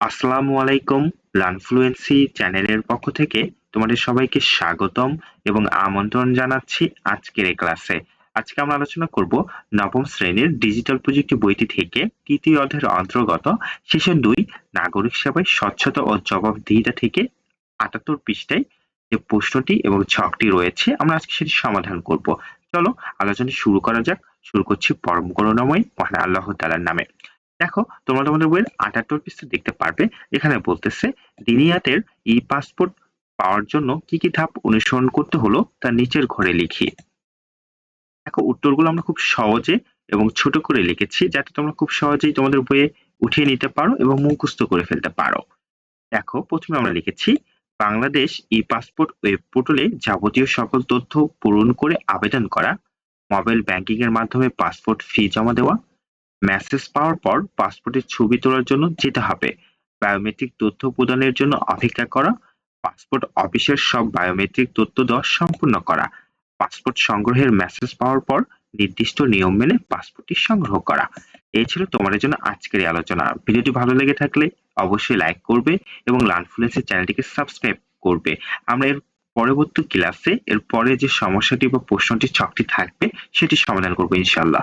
আসসালামু আলাইকুম লার্নফ্লুয়েন্সি চ্যানেলের পক্ষ থেকে তোমাদের সবাইকে স্বাগতম এবং আমন্ত্রণ জানাচ্ছি আজকের এই ক্লাসে। আজকে আমরা আলোচনা করব নবম শ্রেণির ডিজিটাল প্রযুক্তি বইটি থেকে তৃতীয় অধ্যায়ের অন্তর্গত সেশন দুই, নাগরিক সেবায় স্বচ্ছতা ও জবাবদিহিতা থেকে আটাত্তর পৃষ্ঠায় যে প্রশ্নটি এবং ছকটি রয়েছে, আমরা আজকে সেটি সমাধান করব। চলো আলোচনা শুরু করা যাক। শুরু করছি পরম করুণাময়, মহান আল্লাহ তালার নামে। দেখো, তোমরা তোমাদের বইয়ের আটাত্তর পৃষ্ঠা দেখতে পারবে। এখানে বলতেছে, দিনিয়াতের ই পাসপোর্ট পাওয়ার জন্য কি কি ধাপ অনুসরণ করতে হলো তা নিচের ঘরে লিখি। দেখো, উত্তরগুলো আমরা খুব সহজে এবং ছোট করে লিখেছি, যাতে তোমরা খুব সহজেই তোমাদের বইয়ে উঠিয়ে নিতে পারো এবং মুখস্থ করে ফেলতে পারো। দেখো, প্রথমে আমরা লিখেছি, বাংলাদেশ ই পাসপোর্ট ওয়েব পোর্টালে যাবতীয় সকল তথ্য পূরণ করে আবেদন করা মোবাইল ব্যাংকিং এর মাধ্যমে পাসপোর্ট ফি জমা দেওয়া মেসেজ পাওয়ার পর পাসপোর্টের ছবি তোলার জন্য যেতে হবে। বায়োমেট্রিক তথ্য প্রদানের জন্য অপেক্ষা করা পাসপোর্ট অফিসের সব বায়োমেট্রিক তথ্য দেওয়া সম্পূর্ণ করা পাসপোর্ট সংগ্রহের মেসেজ পাওয়ার পর নির্দিষ্ট নিয়ম মেনে পাসপোর্টটি সংগ্রহ করা। এই ছিল তোমাদের জন্য আজকের এই আলোচনা। ভিডিওটি ভালো লেগে থাকলে অবশ্যই লাইক করবে এবং লার্নফ্লুয়েন্সের চ্যানেলটিকে সাবস্ক্রাইব করবে। আমরা এর পরবর্তী ক্লাসে এর পরে যে সমস্যাটি বা প্রশ্নটি ছকটি থাকবে, সেটি সমাধান করব ইনশাল্লাহ